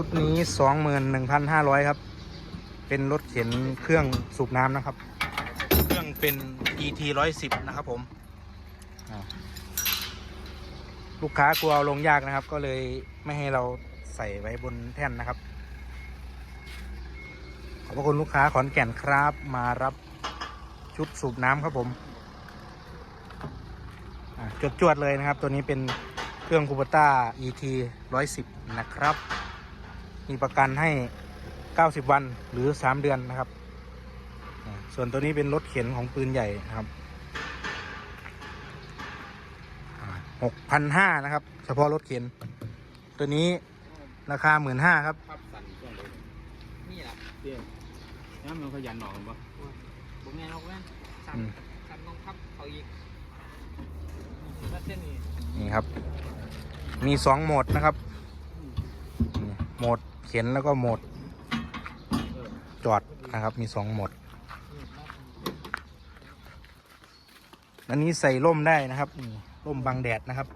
ชุดนี้สองหมื่นหนึ่งพันห้าร้อยครับ เป็นรถเข็นเครื่องสูบน้ำนะครับ เครื่องเป็น ET ร้อยสิบนะครับผมอ่าลูกค้ากลัวเอาลงยากนะครับ ก็เลยไม่ให้เราใส่ไว้บนแท่นนะครับ ขอบพระคุณลูกค้าขอนแก่นครับมารับชุดสูบน้ำครับผมอ่าจวดๆเลยนะครับ ตัวนี้เป็นเครื่องคูปต้า ET 110 นะครับ มีประกันให้ 90 วันหรือ 3 เดือนนะครับอ่าส่วนตัวนี้เป็นรถเข็นของปืนใหญ่นะครับ6,500นะครับ เฉพาะรถเข็น ตัวนี้ราคา 15,000ครับพับสั่นช่วงเลยนี่แหละเตี้ยน้ำมันขยันหนอกกันปะผมแม่นเอาแม่นสั่นอืมสั่นต้องพับเขาอีกนี่ถ้าเส้นนี้นี่ครับ มีสองโหมดนะครับนี่โหมด เข็นแล้วก็โหมด จอดนะครับ มีสองโหมด อันนี้ใส่ร่มได้นะครับร่มบังแดดนะครับ